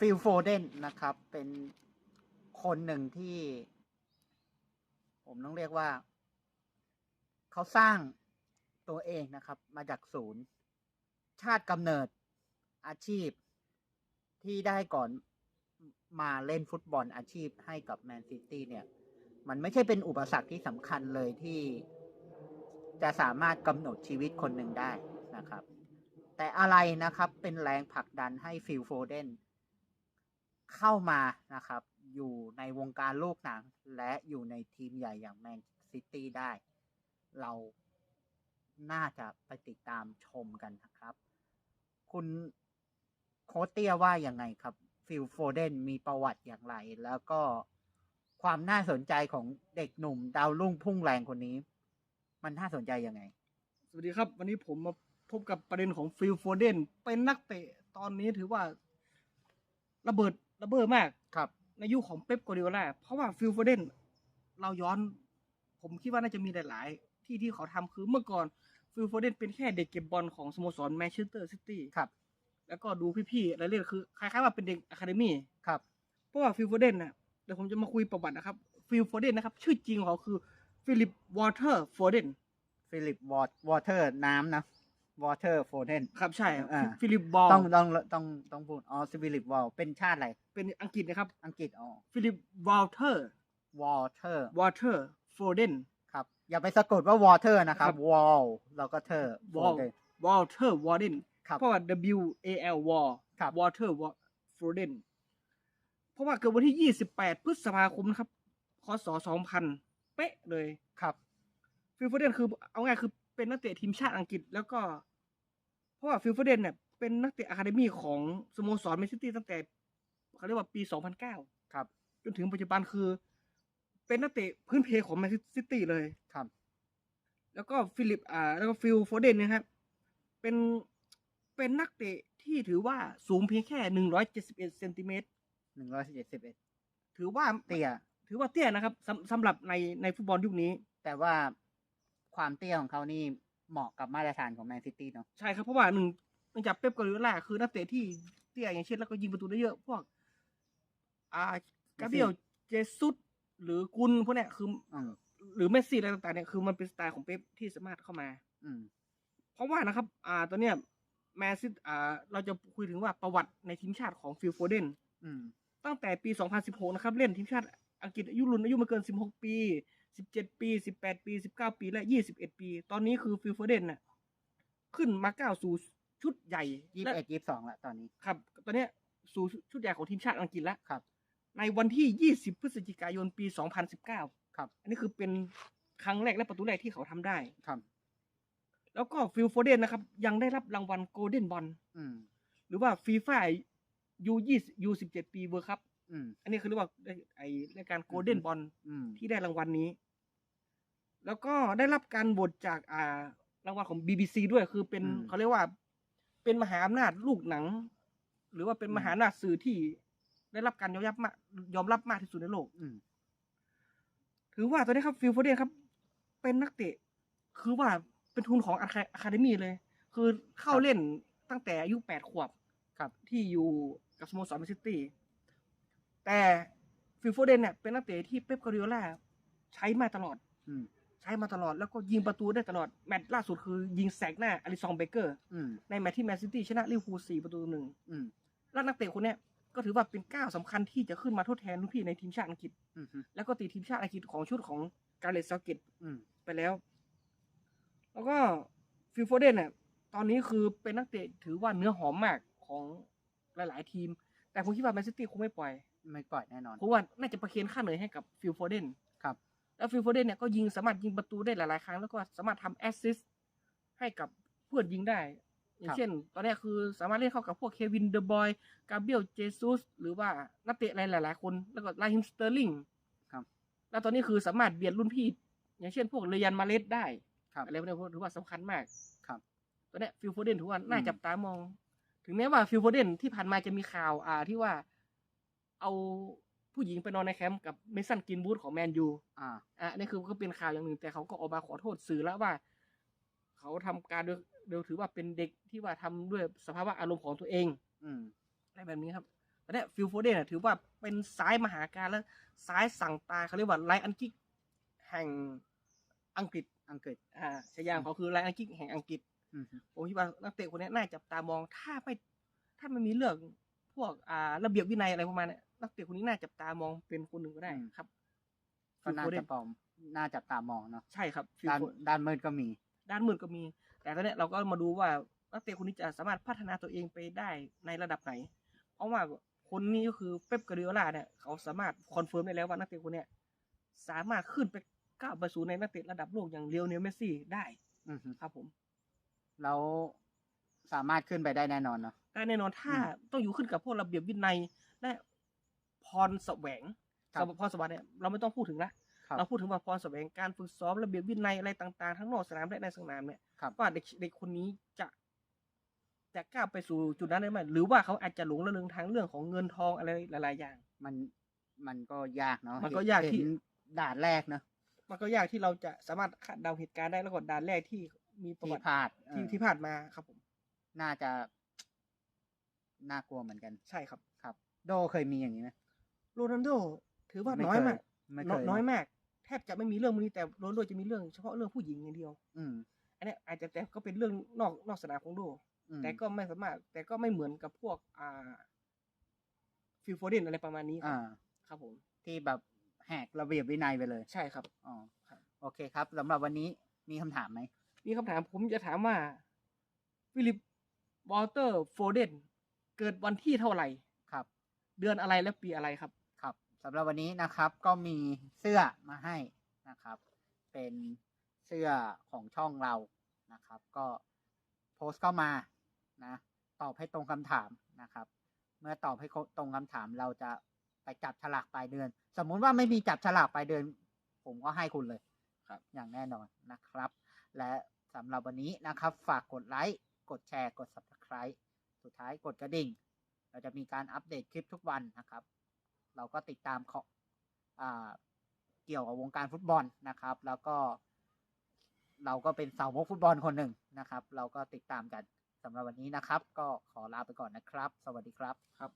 ฟิลโฟเดนนะครับ เป็นคนหนึ่งที่ ผมต้องเรียกว่า เขาสร้างตัวเองนะครับ มาจากศูนย์ ชาติกำเนิดอาชีพที่ได้ก่อนมาเล่นฟุตบอลอาชีพให้กับแมนซิตี้เนี่ย มันไม่ใช่เป็นอุปสรรคที่สำคัญเลยที่จะสามารถกำหนดชีวิตคนหนึ่งได้นะครับ แต่อะไรนะครับเป็นแรงผลักดันให้ฟิลโฟเดน เข้ามานะครับ อยู่ในวงการโลกหนัง และอยู่ในทีมใหญ่อย่างแมนซิตี้ได้ เราน่าจะไปติดตามชมกันนะครับ คุณโคเตียว่าอย่างไงครับ ฟิลโฟเดนมีประวัติอย่างไร แล้วก็ความน่าสนใจของเด็กหนุ่ม ดาวรุ่งพุ่งแรงคนนี้ มันน่าสนใจยังไง สวัสดีครับ วันนี้ผมมาพบกับประเด็นของฟิลโฟเดนเป็นนักเตะตอนนี้ถือว่าระเบิด ระเบ้อมากครับ ในยุคของเป๊ปกัวเดโอลาเพราะว่าฟิลโฟเดนเราย้อน ผมคิดว่าน่าจะมีหลาย ๆ ที่ที่เขาทำคือเมื่อก่อนฟิลโฟเดนเป็นแค่เด็กเก็บบอลของสโมสรแมนเชสเตอร์ซิตี้ครับ แล้วก็ดูพี่ๆอะไรเล่นคือคล้ายๆว่าเป็นเด็กอะคาเดมี่ครับเพราะว่าฟิลโฟเดนน่ะเดี๋ยวผมจะมาคุยประวัตินะครับฟิลโฟเดนนะครับ ชื่อจริงของเขาคือฟิลิปวอเตอร์โฟเดนฟิลิปวอวอเตอร์น้ำนะ วอเตอร์โฟเดนครับใช่อ่า ฟิลิปบอลต้องต้องต้องต้องพูดอ๋อฟิลิปวอลเป็นชาติอะไร เป็นอังกฤษนะครับ อังกฤษอ๋อฟิลิปวอลเตอร์วอเตอร์วอเตอร์โฟเดนครับ อย่าไปสะกดว่าวอเตอร์นะครับครับวอลแล้วก็เทอร์ Wall วอลเตอร์วอเดนครับเพราะว่า W A L วอลครับวอเตอร์โฟเดนเพราะว่าเกิดวันที่ 28 พฤษภาคมนะครับคศ2000 เป๊ะเลยครับฟิลโฟเดนคือเอาง่ายคือเป็นนักเตะทีมชาติอังกฤษแล้วก็ เพราะว่าฟิลโฟเดนเนี่ยเป็นนักเตะอะคาเดมี่ของสโมสรแมนซิตี้ตั้งแต่เขาเรียกว่าปี 2009 ครับ จนถึงปัจจุบันคือ เป็นนักเตะพื้นเพของแมนซิตี้เลยครับ แล้วก็ฟิลิปอ่าแล้วก็ฟิลโฟเดนนะครับ เป็นเป็นนักเตะที่ถือว่าสูงเพียงแค่หนึ่งร้อยเจ็ดสิบเอ็ดเซนติเมตรหนึ่งร้อยเจ็ดสิบเอ็ดถือว่าเตี้ย ถือว่าเตี้ยนะครับสำสำหรับในในฟุตบอลยุคนี้ แต่ว่าความเตี้ยของเขานี่ เหมาะกับมาตรฐานของแมนซิตี้เนาะใช่ครับเพราะว่าหนึ่งเนื่องจากเป๊ปกัวเดโอล่าคือนักเตะที่เตี้ยอย่างเช่นแล้วก็ยิงประตูได้เยอะ พวก อ่ากาเบรียลเจซุสหรือกุนพวกเนี้ยคืออืมหรือเมสซี่อะไรต่างๆเนี่ยคือมันเป็นสไตล์ของเป๊ปที่สามารถเข้ามา อืม เพราะว่านะครับ อ่าตอนเนี้ยแมนซิตอ่า เราจะคุยถึงว่าประวัติในทีมชาติของฟิลโฟเดนอืมตั้งแต่ปี 2016 นะครับ เล่นทีมชาติอังกฤษอายุรุ่นอายุไม่เกิน 16 ปี 17ปี18ปี19ปีและ21ปี ตอนนี้คือฟิลโฟเดนน่ะขึ้นมาก้าวสู่ชุดใหญ่ยี่สิและบเอ็ดยี่สิบสองละตอนนี้ครับ ตอนเนี้ยสู่ชุดใหญ่ของทีมชาติอังกฤษแล้วครับ ในวันที่20พฤศจิกายนปี2019ครับ อันนี้คือเป็นครั้งแรกและประตูแรกที่เขาทำได้ครับ แล้วก็ฟิลโฟเดนนะครับ ยังได้รับรางวัลโกลเด้นบอลอืมหรือว่าฟีฟ่ายูยี่ยูสิบเจ็ดปีเวิร์ครับ อืมอันนี้คือเรียกว่าได้ไอรายการโกลเด้นบอลอืมที่ได้รางวัลนี้ แล้วก็ได้รับการโหวตจากอ่ารางวัลของ BBC ด้วยคือเป็นอืมเขาเรียกว่า เป็นมหาอำนาจลูกหนัง หรือว่าเป็นอืมมหาอำนาจสื่อที่ได้รับการยอมรับมากยอมรับมากที่สุดในโลกอืมถือว่าตอนนี้ครับฟิลโฟเดนครับ เป็นนักเตะ คือว่าเป็นทุนของอะคาเดมี่เลย คือเข้าครับเล่นตั้งแต่อายุแปดขวบครับ ที่อยู่กับสโมสรแมนซิตี้ แต่ฟิลโฟเดนเนี่ยเป็นนักเตะที่เป๊ปกวาร์ดิโอล่าใช้มาตลอดอืม ใช้มาตลอดแล้วก็ยิงประตูได้ตลอด แมตช์ล่าสุดคือยิงแสกหน้าอลิซองเบเกอร์ อืม ในแมตช์ที่แมนซิตี้ชนะลิเวอร์พูลสี่ประตูต่อหนึ่งอืม แล้วนักเตะคนเนี้ยก็ถือว่าเป็นก้าวสำคัญที่จะขึ้นมาทดแทนรุ่นพี่ในทีมชาติอังกฤษ อืมอืมแล้วก็ติดทีมชาติอังกฤษของชุดของการเลสเซาเกตอืม ไปแล้ว แล้วก็ฟิลโฟเดนเนี่ยตอนนี้คือเป็นนักเตะถือว่าเนื้อหอมมากของหลาย ๆ ทีม แต่ผมคิดว่าแมนซิตี้คงไม่ปล่อย ไม่ปล่อยแน่นอน เพราะว่าน่าจะประเคนค่าเหนื่อยให้กับฟิลโฟเดนครับ แล้วฟิลโฟเดนเนี่ยก็ยิงสามารถยิงประตูได้หลาย ๆ ครั้ง แล้วก็สามารถทำแอสซิสต์ให้กับเพื่อนยิงได้ อย่างเช่น ตอนนี้คือสามารถเล่นเข้ากับพวกเควินเดอะบอย กาเบรียลเจซุสหรือว่านักเตะหลาย ๆ คน แล้วก็ไลฮิมสเตอร์ลิงครับ แล้วตอนนี้คือสามารถเบียดรุ่นพี่ อย่างเช่น พวกเรยันมาเลสได้ครับอะไรพวกนี้ถือว่าสำคัญมากครับตอนเนี้ฟิลโฟเดนถือว่าน่าอืมจับตามอง ถึงแม้ว่าฟิลโฟเดนที่ผ่านมาจะมีข่าวอ่าที่ว่า เอาผู้หญิงไปนอนในแคมป์กับเมสันกินบูธของแมนยูอ่า อะนี่คือก็เป็นข่าวอย่างหนึ่งแต่เขาก็ออกมาขอโทษสื่อแล้วว่า เขาทำการโดยโดยถือว่าเป็นเด็กที่ว่าทำด้วยสภาวะอารมณ์ของตัวเอง อืมอะไรแบบนี้ครับตอนเนี้ฟิลโฟเดนถือว่าเป็นซ้ายมหาการและซ้ายสั่งตาเขาเรียกว่าไลอันกิกแห่งอังกฤษอังกฤษ อ่าฉายาของเขาคือไลอันกิกแห่งอังกฤษอืมผมคิดว่านักเตะคนนี้น่าจับตามองถ้าไม่ถ้ามันมีเรื่องพ วกอ่าระเบียบวินัยอะไรประมาณเนี้ยนักเตะคนนี้น่าจับตามองเป็นคนหนึ่งก็ได้ครับก็น่าฟิลโฟเดจะปลอมน่าจับตามองเนาะใช่ครับฟิลด้านโฟด้านมืดก็มี ด้านมืดก็มี แต่ตอนเนี้ยเราก็มาดูว่านักเตะคนนี้จะสามารถพัฒนาตัวเองไปได้ในระดับไหน เพราะว่าคนนี้ก็คือเป๊ปกาเดโอล่าเนี่ยเขาสามารถคอนเฟิร์มได้แล้วว่านักเตะคนเนี้ยสามารถขึ้นไปก้าวไปสู่ในนักเตะระดับโลกอย่างเลียวเนลเมสซี่ได้อืมครับผม แล้วสามารถขึ้นไปได้แน่นอนเนาะ ได้แน่นอนถ้าต้องอยู่ขึ้นกับพวกระเบียบวินัยและพรแสวงครับพรสวรรค์เนี่ยเราไม่ต้องพูดถึงละครับเราพูดถึงว่าพรแสวงการฝึกซ้อมระเบียบวินัยอะไรต่างๆ ทั้งนอกสนามและในสนามเนี่ยครับว่าเด็กเด็กคนนี้จะจะก้าวไปสู่จุดนั้นได้ไหมหรือว่าเขาอาจจะหลงระเริงทางเรื่องของเงินทองอะไรหลาย ๆ อย่าง มันมันก็ยากเนาะมันก็ยากที่เห็นด่านแรกเนาะมันก็ยากที่เราจะสามารถคาดเดาเหตุการณ์ได้แล้วก็ด่านแรกที่มีประที่วัติพลาดเอที่อที่ผ่านมาครับผม น่าจะ น่ากลัวเหมือนกัน ใช่ครับครับ โดเคยมีอย่างนี้ไหมโรนัลโดถือว่าไม่น้อยเคยมากไม่เคน้อยยน้อยเะมาก แทบจะไม่มีเรื่องพวกนี้แต่โรนัลโดจะมีเรื่องเฉพาะเรื่องผู้หญิงอย่างเดียว อืม อันเนี้ยอาจจะแต่ก็เป็นเรื่องนอกนอกสนามของโดอืมแต่ก็ไม่สามารถ แต่ก็ไม่เหมือนกับพวก อ่า ฟิลโฟเดนอะไรประมาณนี้ครัอ่าบครับผม ที่แบบแหกระเบียบวินัยไปเลย ใช่ครับอ๋อครับโอเคครับสำหรับวันนี้มีคำถามไหมมีคำถามผมจะถามว่าฟิลิปวอลเตอร์โฟเดน เกิดวันที่เท่าไหร่ครับ เดือนอะไรและปีอะไรครับครับสำหรับวันนี้นะครับก็มีเสื้อมาให้นะครับ เป็นเสื้อของช่องเรานะครับ ก็โพสต์เข้ามานะตอบให้ตรงคำถามนะครับ เมื่อตอบให้ตรงคำถามเราจะไปจับฉลากปลายเดือน สมมุติว่าไม่มีจับฉลากปลายเดือน ผมก็ให้คุณเลยครับ อย่างแน่นอนนะครับ และสำหรับวันนี้นะครับ ฝากกดไลค์ กดแชร์ กด subscribe สุดท้ายกดกระดิ่ง เราจะมีการอัปเดตคลิปทุกวันนะครับ เราก็ติดตามขออ่าเกี่ยวกับวงการฟุตบอลนะครับ แล้วก็ เราก็เป็นสาวกฟุตบอลคนหนึ่งนะครับ เราก็ติดตามกันสำหรับวันนี้นะครับ ก็ขอลาไปก่อนนะครับ สวัสดีครับครับ